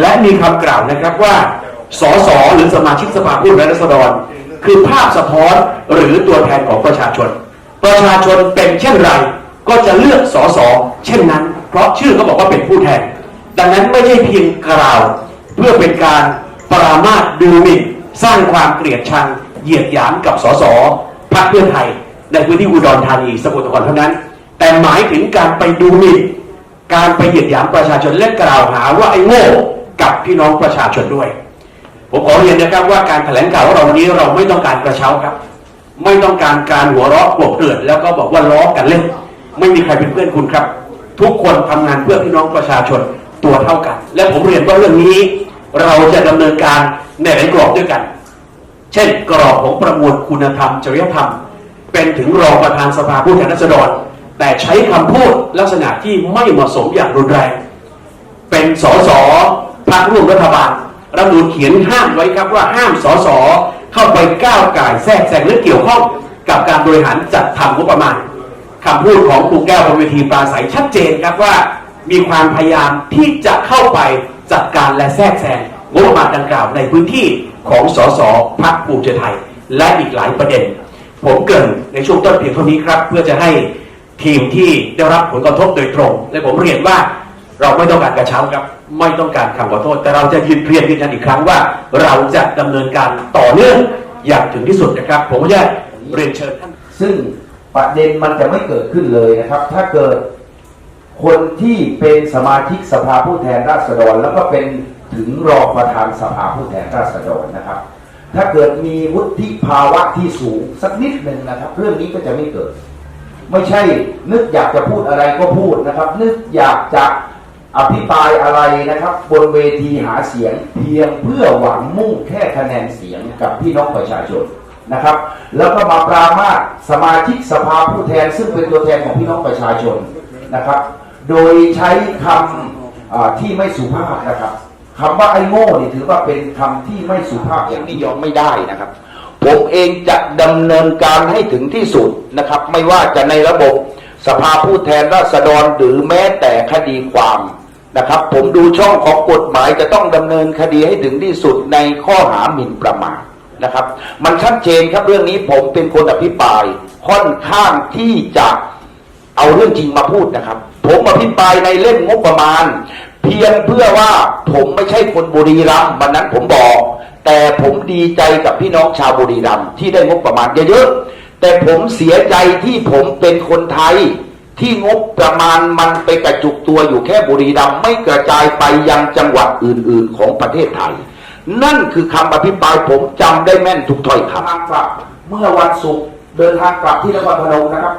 และมีคำกล่าวนะครับว่าสสหรือสมาชิกสภาผู้แทนราษฎร คือภาพสะท้อนหรือตัวแทนของประชาชน ประชาชนเป็นเช่นไร ก็จะเลือกสสเช่นนั้น เพราะชื่อเขาบอกว่าเป็นผู้แทน ดังนั้นไม่ใช่เพียงกล่าว เพื่อเป็นการปรามาสดูหมิ่นสร้างความเกลียดชังเหยียดหยามกับสสพรรคเพื่อไทย ในพื้นที่อุดรธานีสมุทรสาครเท่านั้น แต่หมายถึงการไปดูหมิ่นการไปเหยียดหยามประชาชนและกล่าวหาว่าไอ้โง่ กับพี่น้องประชาชนด้วย ผมขอเรียนนะครับว่าการแถลงข่าวของเราวันนี้เราไม่ต้องการกระเช้าครับ ไม่ต้องการการหัวเราะกลบเกลื่อนแล้วก็บอกว่าล้อกันเล่นไม่มีใครเป็นเพื่อนคุณครับ ทุกคนทำงานเพื่อพี่น้องประชาชนตัวเท่ากัน และผมเรียนว่าเรื่องนี้ เราจะดำเนินการในหลายกรอบด้วยกัน เช่น กรอบของประมวลคุณธรรม จริยธรรม เป็นถึงรองประธานสภาผู้แทนราษฎร แต่ใช้คำพูดลักษณะที่ไม่เหมาะสมอย่างรุนแรง เป็นสส พรรคร่วมรัฐบาลรัฐมนูญเขียนห้ามไว้ครับว่าห้ามสสเข้าไปก้าวไก่แทรกแซงหรือเกี่ยวข้องกับการบริหารจัดทำงบประมาณคำพูดของครูแก้วบนเวทีปราศัยชัดเจนครับว่ามีความพยายามที่จะเข้าไปจัดการและแทรกแซงงบประมาณดังกล่าวในพื้นที่ของสสพรรคภูมิใจไทย และอีกหลายประเด็น ผมเกรินในช่วงต้นเพียงเท่านี้ครับ เพื่อจะให้ทีมที่ได้รับผลกระทบโดยตรง และผมเรียนว่า เราไม่ต้องการกระเช้าครับ ไม่ต้องการคำขอโทษ แต่เราจะยืนเรียนยืนยันอีกครั้งว่า เราจะดำเนินการต่อเนื่องอย่างถึงที่สุดนะครับ ผมก็จะเรียนเชิญท่านซึ่งประเด็นมันจะไม่เกิดขึ้นเลยนะครับ ถ้าเกิดคนที่เป็นสมาชิกสภาผู้แทนราษฎร แล้วก็เป็นถึงรองประธานสภาผู้แทนราษฎรนะครับ ถ้าเกิดมีวุฒิภาวะที่สูงสักนิดหนึ่งนะครับ เรื่องนี้ก็จะไม่เกิด ไม่ใช่นึกอยากจะพูดอะไรก็พูดนะครับ นึกอยากจะ อภิปรายอะไรนะครับ บนเวทีหาเสียงเพียงเพื่อหวังมุ่งแค่คะแนนเสียงกับพี่น้องประชาชนนะครับ แล้วก็มาปรามาสมาชิกสภาผู้แทนซึ่งเป็นตัวแทนของพี่น้องประชาชนนะครับ โดยใช้คำที่ไม่สุภาพนะครับคำว่าไอ้โง่นี่ถือว่าเป็นคำที่ไม่สุภาพอย่างนี้ยอมไม่ได้นะครับ ผมเองจะดำเนินการให้ถึงที่สุดนะครับ ไม่ว่าจะในระบบสภาผู้แทนราษฎรหรือแม้แต่คดีความ นะครับ ผมดูช่องของกฎหมายจะต้องดำเนินคดีให้ถึงที่สุดในข้อหาหมิ่นประมาทนะครับ มันชัดเจนครับเรื่องนี้ผมเป็นคนอภิปรายค่อนข้างที่จะเอาเรื่องจริงมาพูดนะครับ ผมอภิปรายในเล่มงบประมาณ เพียงเพื่อว่าผมไม่ใช่คนบุรีรัมย์วันนั้นผมบอก แต่ผมดีใจกับพี่น้องชาวบุรีรัมย์ที่ได้งบประมาณเยอะๆแต่ผมเสียใจที่ผมเป็นคนไทย ที่งบประมาณมันไปกระจุกตัวอยู่แค่บุรีรัมย์ไม่กระจายไปยังจังหวัดอื่น ๆ ของประเทศไทย นั่นคือคำอภิปรายผมจำได้แม่นทุกถ้อยคำกลับเมื่อวันศุกร์เดินทางกลับที่นครพนมนะครับ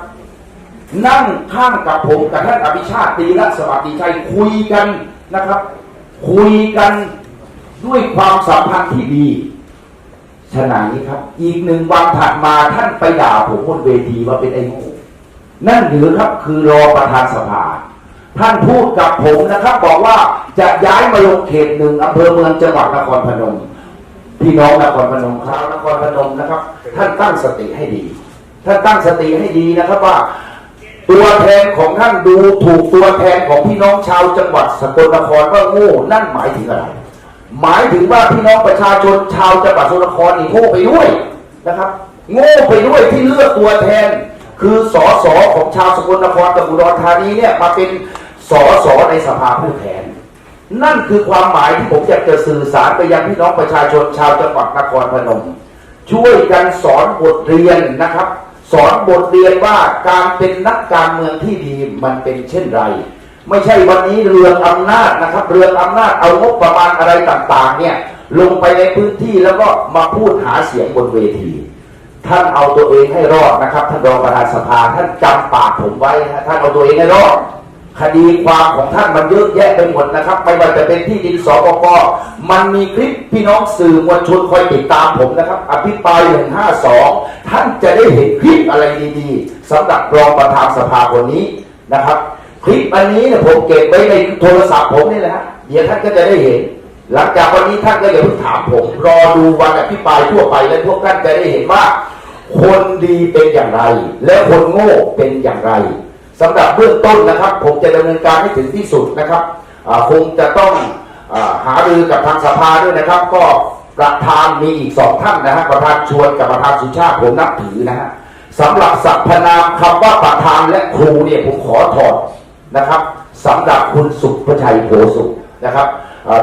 นั่งข้างกับผมกับท่านอภิชาติตีรัสวัสดีชัยคุยกันนะครับ คุยกันด้วยความสัมพันธ์ที่ดีฉะนั้นครับ อีกหนึ่งวันถัดมาท่านไปด่าผมบนเวทีว่าเป็นไอ้โง่ นั่นหรือครับคือรอประธานสภา ท่านพูดกับผมนะครับบอกว่าจะย้ายมาลงเขตหนึ่งอำเภอเมืองจังหวัดนครพนม พี่น้องนครพนมชาวนครพนมนะครับ ท่านตั้งสติให้ดี ท่านตั้งสติให้ดีนะครับว่า ตัวแทนของท่านดูถูกตัวแทนของพี่น้องชาวจังหวัดสกลนครว่าโง่นั่นหมายถึงอะไรหมายถึงว่าพี่น้องประชาชนชาวจังหวัดสกลนครนี่โง่ไปด้วยนะครับ โง่ไปด้วยที่เลือกตัวแทน คือสอสอของชาวสกลนครกับอุดรธานีเนี่ยมาเป็นสอสอในสภาผู้แทน นั่นคือความหมายที่ผมอยากจะสื่อสารไปยังพี่น้องประชาชนชาวจังหวัดนครพนม ช่วยกันสอนบทเรียนนะครับ สอนบทเรียนว่าการเป็นนักการเมืองที่ดีมันเป็นเช่นไร ไม่ใช่วันนี้เรืองอำนาจนะครับเรืองอำนาจเอางบประมาณอะไรต่างๆเนี่ยลงไปในพื้นที่แล้วก็มาพูดหาเสียงบนเวที ท่านเอาตัวเองให้รอดนะครับท่านรองประธานสภาท่านจำปากผมไว้นะท่านเอาตัวเองให้รอด คดีความของท่านมันเยอะแยะไปหมดนะครับ ไม่ว่าจะเป็นที่ดินสปกมันมีคลิปพี่น้องสื่อมวลชนคอยติดตามผมนะครับ อภิปราย152ท่านจะได้เห็นคลิปอะไรดีๆสำหรับรองประธานสภาคนนี้นะครับ คลิปอันนี้เนี่ยผมเก็บไว้ในโทรศัพท์ผมนี่แหละฮะเดี๋ยวท่านก็จะได้เห็น หลังจากวันนี้ท่านก็อย่าเพิ่งถามผม รอดูวันอภิปรายทั่วไปและพวกท่านจะได้เห็นว่า คนดีเป็นอย่างไร และคนโง่เป็นอย่างไรสำหรับเบื้องต้นนะครับ ผมจะดำเนินการให้ถึงที่สุดนะครับคงจะต้องอหารือกับทางสภาด้วยนะครับ ก็ประธานมีอีกสองท่านนะฮะประธานชวนกับประธานสุชาติผมนับถือนะฮะสำหรับสรรพนามคำว่าประธานและครูเนี่ยผมขอถอดนะครับสำหรับคุณสุภชัยโพสุนะครับ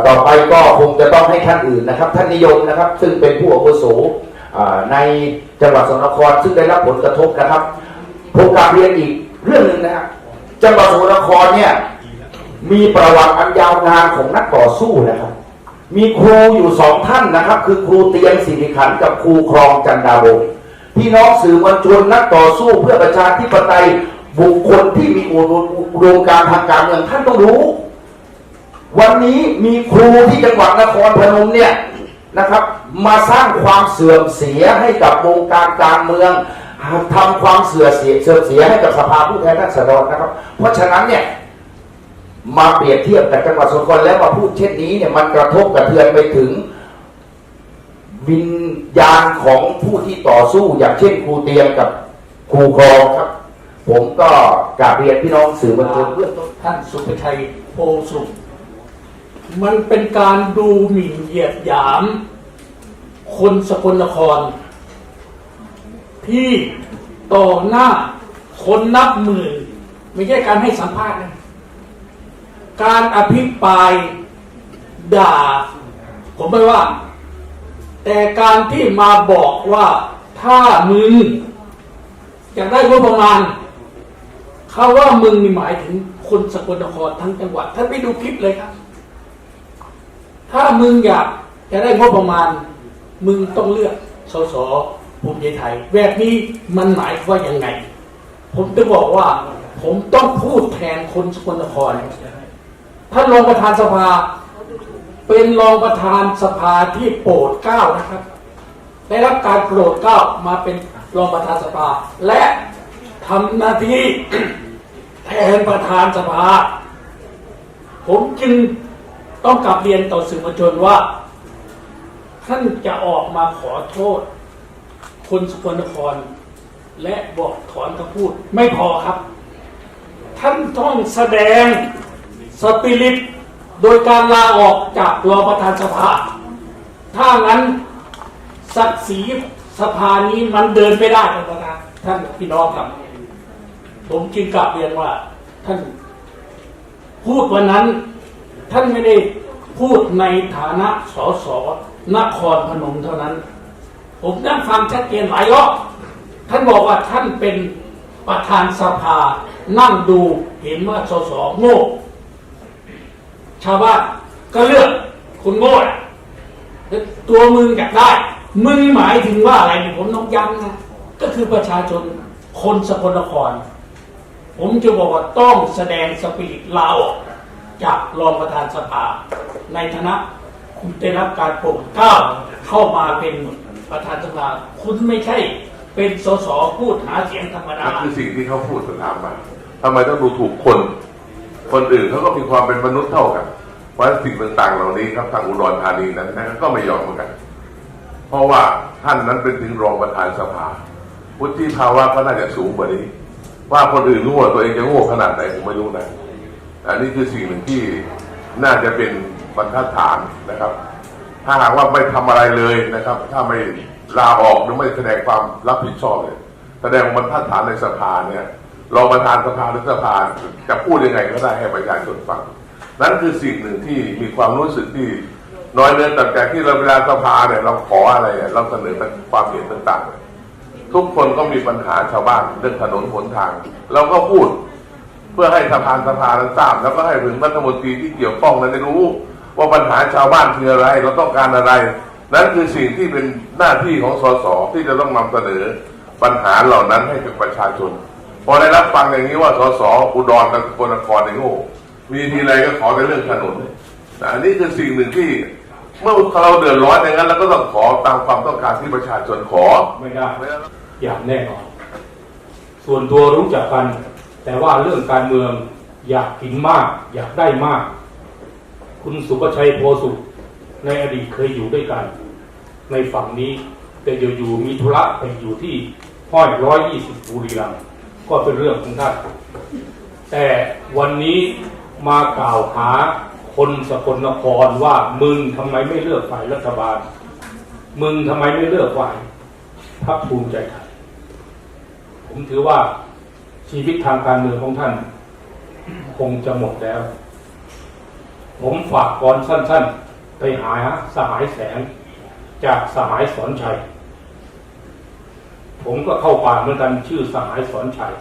ต่อไปก็คงจะต้องให้ท่านอื่นนะครับ ท่านนิยมนะครับ ซึ่งเป็นผู้อาวุโสอ่าในจังหวัดสกลนครซึ่งได้รับผลกระทบนะครับผมกราบเรียนอีกเรื่องหนึ่งนะครับจังหวัดสกลนครเนี่ยมีประวัติอันยาวนานของนักต่อสู้นะครับ มีครูอยู่สองท่านนะครับ คือครูเตียงสิริขันกับครูครองจันดาวงพี่น้องสื่อมวลชนนักต่อสู้เพื่อประชาธิปไตยบุคคลที่มีอุดมการทางการเมืองท่านต้องรู้ วันนี้มีครูที่จังหวัดนครพนมเนี่ยนะครับ มาสร้างความเสื่อมเสียให้กับวงการการเมืองทำความเสื่อมเสียเสื่อมเสียให้กับสภาผู้แทนราษฎรนะครับ เพราะฉะนั้นเนี่ยมาเปรียบเทียบกับจังหวัดสกลแล้วมาพูดเช่นนี้เนี่ยมันกระทบกระเทือนไปถึง วิญญาณของผู้ที่ต่อสู้อย่างเช่นครูเตียงกับครูครองครับ ผมก็กราบเรียนพี่น้องสื่อมวลชนเพื่อท่านสุภชัยโพสุข มันเป็นการดูหมิ่นเหยียดหยาม คนสกลนคร ที่ต่อหน้าคนนับหมื่น ไม่ใช่การให้สัมภาษณ์นะการอภิปรายด่า ผมไม่ว่า แต่การที่มาบอกว่าถ้ามึงอยากได้งบประมาณเขาว่ามึงนี่หมายถึงคนสกลนครทั้งจังหวัดท่านไปดูคลิปเลยครับ ถ้ามึงอยากจะได้งบประมาณ มึงต้องเลือกสสภูมิใจไทย แบบนี้มันหมายว่ายังไง ผมจะบอกว่า ผมต้องพูดแทนคนสกลนครท่านรองประธานสภา เป็นรองประธานสภาที่โปรดเก้านะครับได้รับการโปรดเก้ามาเป็นรองประธานสภา และทำหน้าที่แทนประธานสภา ผมจึง ต้องกลับเรียนต่อสื่อมวลชนว่า ท่านจะออกมาขอโทษ คนสกลนคร และบอกถอนคำพูด ไม่พอครับ ท่านต้องแสดงสปิริตโดยการลาออกจากรองประธานสภา ถ้างั้นศักดิ์ศรีสภานี้มันเดินไม่ได้ท่านประธานท่านพี่น้องครับ ผมจึงกลับเรียนว่า ท่านพูดวันนั้น ท่านไม่ได้พูดในฐานะสสนครพนมเท่านั้น ผมนั่งฟังชัดเจนหลายรอบท่านบอกว่าท่านเป็นประธานสภา นั่งดูเห็นว่าสสโง่ชาวบ้านก็เลือกคุณโง่ตัวมึงอยากได้ มึงหมายถึงว่าอะไรเนี่ยผมต้องย้ำนะก็คือประชาชนคนสกลนคร ผมจะบอกว่าต้องแสดงสปิริตลาออก จากรองประธานสภา ในฐานะคุณได้รับการโปรดเกล้าเข้ามาเป็นประธานสภาคุณไม่ใช่เป็นสสพูดหาเสียงธรรมดานั่นคือสิ่งที่เขาพูดสถามมาทำไมต้องดูถูกคน คนอื่นเขาก็มีความเป็นมนุษย์เท่ากัน เพราะสิ่งต่างๆ เหล่านี้ครับทางอุดรธานีนั้นนะก็ไม่ยอมเหมือนกัน เพราะว่าท่านนั้นเป็นถึงรองประธานสภาวุฒิภาวะก็น่าจะสูงกว่านี้ ว่าคนอื่นรู้ว่าตัวเองจะโง่ขนาดไหนผมไม่รู้นะ อันนี้คือสิ่งหนึ่งที่น่าจะเป็นบรรทัดฐานนะครับ ถ้าหากว่าไม่ทำอะไรเลยนะครับ ถ้าไม่ลาออกหรือไม่แสดงความรับผิดชอบเลยแสดงบรรทัดฐานในสภาเนี่ยรองประธานสภาหรือสภาจะพูดยังไงก็ได้ให้ประชาชนฟัง นั่นคือสิ่งหนึ่งที่มีความรู้สึกที่น้อยเนื้อต่ำใจที่เราเวลาสภาเนี่ยเราขออะไรเนี่ยเราเสนอความเห็นต่างๆ ทุกคนก็มีปัญหาชาวบ้านเรื่องถนนหนทาง เราก็พูด เพื่อให้สภาสภานั้นทราบ แล้วก็ให้ถึงรัฐมนตรีที่เกี่ยวข้องนั้นได้รู้ ว่าปัญหาชาวบ้านคืออะไร เราต้องการอะไร นั่นคือสิ่งที่เป็นหน้าที่ของสสที่จะต้องนำเสนอปัญหาเหล่านั้นให้กับประชาชน พอได้รับฟังอย่างนี้ว่าสสอุดรกับสกนครในโง่มีทีไรก็ขอในเรื่องถนนนะอันนี้คือสิ่งหนึ่งที่เมื่อเราเดือดร้อนอย่างนั้นเราก็ต้องขอตามความต้องการที่ประชาชนขอไม่ได้อย่างแน่นอน ส่วนตัวรู้จักกัน แต่ว่าเรื่องการเมืองอยากกินมาก อยากได้มาก คุณสุภชัยโพสุในอดีตเคยอยู่ด้วยกัน ในฝั่งนี้แต่อยู่ๆมีธุระไปอยู่ที่ห้อยร้อยยี่สิบบุรีรัมย์ก็เป็นเรื่องของท่านแต่วันนี้มากล่าวหาคนสกลนครว่ามึงทำไมไม่เลือกฝ่ายรัฐบาล มึงทำไมไม่เลือกฝ่ายพรรคภูมิใจไทยผมถือว่า ชีวิตทางการเมืองของท่าน คงจะหมดแล้ว ผมฝากกรสั้น ๆ ไปหาสหายแสง จากสหายสอนชัย ผมก็เข้าป่าเหมือนกันชื่อสหายสอนชัย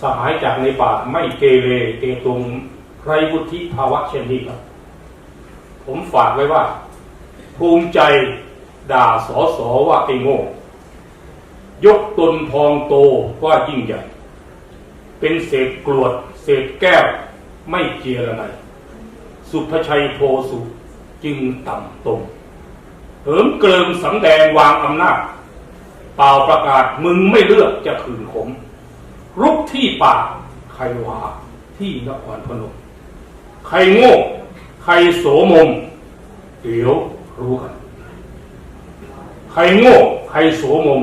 สหายจากในป่าไม่เกเรเกตุงไรวุฒิภาวะเช่นนี้ครับ ผมฝากไว้ว่า ภูมิใจด่าสอสอว่าไอ้โง่ยกตนพองโตว่ายิ่งใหญ่ เป็นเศษกรวด เศษแก้ว ไม่เจียระไนสุภชัยโพสุจึงต่ำตรงเหิมเกลิมสำแดงวางอำนาจเปล่าประกาศมึงไม่เลือกจะขืนขมรุกที่ป่าใครวาที่นครพนมใครโง่ใครโสมม เดี๋ยวรู้กัน ใครโง่ใครโสมม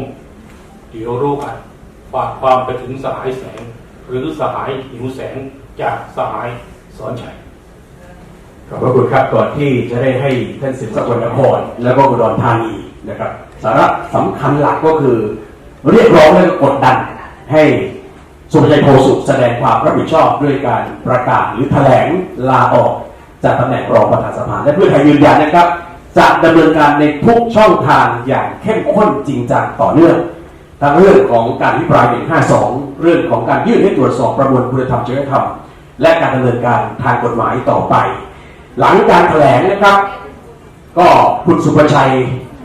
เดี๋ยวรู้กัน ฝากความไปถึงสายแสง หรือสหายหิวแสงจากสหายสอนชัยขอบพระคุณครับก่อนที่จะได้ให้ท่านสิบสกลนครแล้วก็อุดรธานีนะครับ สาระสำคัญหลักก็คือ เรียกร้องและกดดันให้สุภชัยโพสุแสดงความรับผิดชอบด้วยการประกาศหรือแถลงลาออก จากตำแหน่งรองประธานสภาและเพื่อไทยยืนยันนะครับจะดำเนินการในทุกช่องทางอย่างเข้มข้นจริงจังต่อเนื่อง ทั้งเรื่องของการวิปราย152 เรื่องของการยื่นให้ตรวจสอบประมวลคุณธรรมจริยธรรม และการดำเนินการทางกฎหมายต่อไป หลังการแถลงนะครับ ก็คุณสุประชัย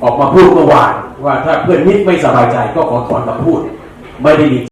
ออกมาพูดเมื่อวานว่าถ้าเพื่อนนิดไม่สบายใจก็ขอถอนคำพูดไม่ได้มี